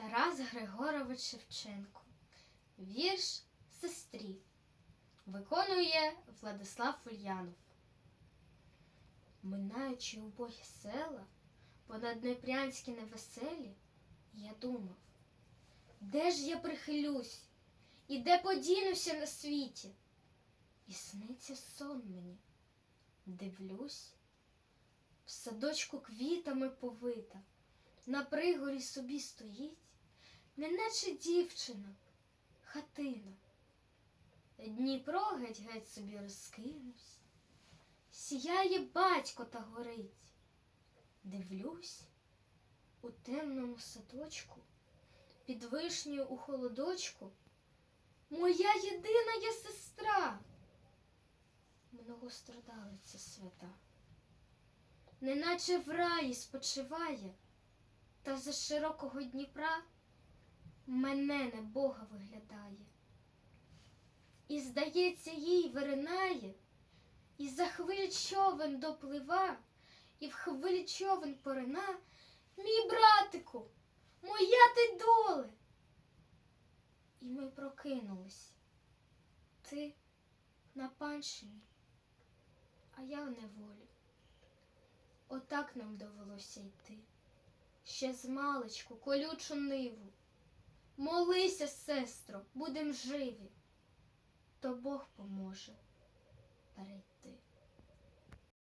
Тарас Григорович Шевченко. Вірш сестрі. Виконує Владислав Ульянов. Минаючи убогі села, понад Днепрянські невеселі, я думав, де ж я прихилюсь, і де подінуся на світі? І сниться сон мені. Дивлюсь, в садочку квітами повита, на пригорі собі стоїть, неначе дівчина, хатина. Дніпро геть геть собі розкинувся, сіяє батько та горить. Дивлюсь, у темному садочку, під вишнею у холодочку, моя єдина є сестра, многострадалиця свята, неначе в раї спочиває, та за широкого Дніпра мене не Бога виглядає. І, здається, їй виринає, і за хвилі човен доплива, і в хвилі човен порина, мій братику, моя ти доле. І ми прокинулись. Ти на панщині, а я в неволі. Отак нам довелося йти. Ще з колючу ниву. Молися, сестро, будем живі, то Бог поможе перейти.